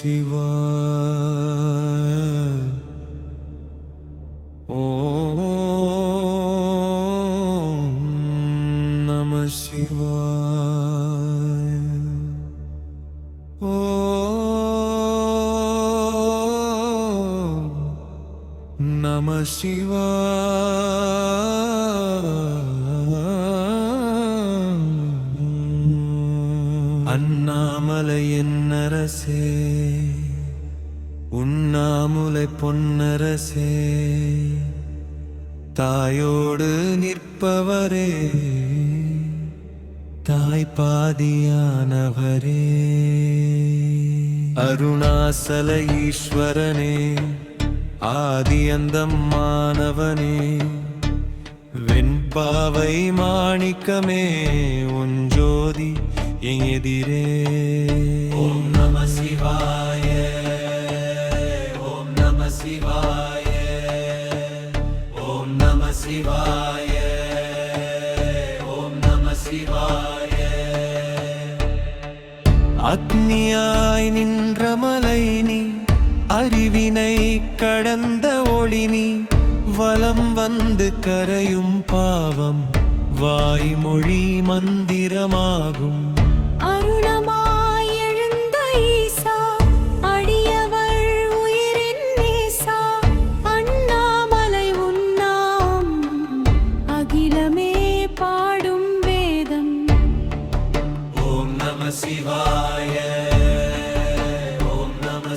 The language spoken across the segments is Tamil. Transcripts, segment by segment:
சிவாய ஓம் நம சிவாய ஓம் நம சிவாய அண்ணாமலை என்னரசே உண்ணாமுலை பொன்னரசே தாயோடு நிற்பவரே தாய் பாதியானவரே அருணாசல ஈஸ்வரனே ஆதியந்தம் மாணவனே வெண்பாவை மாணிக்கமே உன் ஜோதி என் எதிரே. ஓம் நம சிவாய ஓம் நம சிவாய ஓம் நம சிவாய ஓம் நம சிவாய. அக்னியாய் நின்ற மலை நீ அறிவினை கடந்த ஒளி நீ வலம் வந்து கரையும் பாவம் வாய்மொழி மந்திரமாகும்.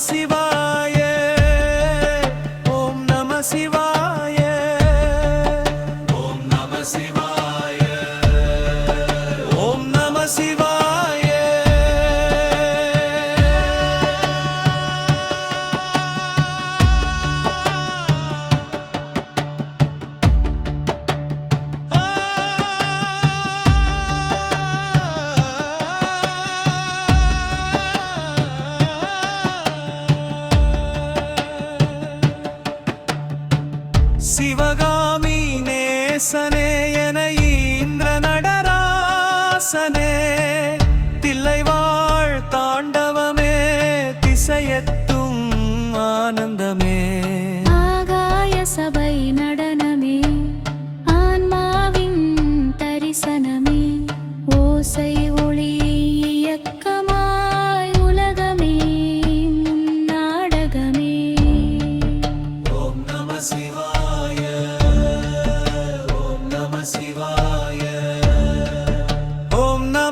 ஓம் நடராசனே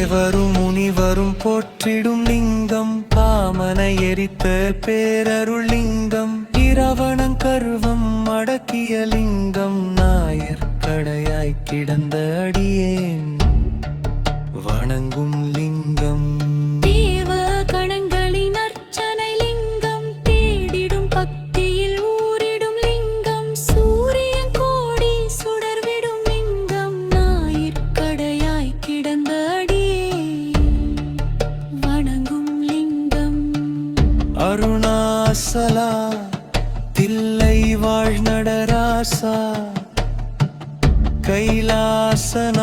தேவரும் முனிவரும் போற்றிடும் லிங்கம். பாமனை எரித்த பேரருள் லிங்கம். இரவணம் கருவம் அடக்கிய லிங்கம். நாயர் கடையாய் கிடந்த அடியேன். வாசலா தில்லை வாழ் நடராசா கைலாசநாதா.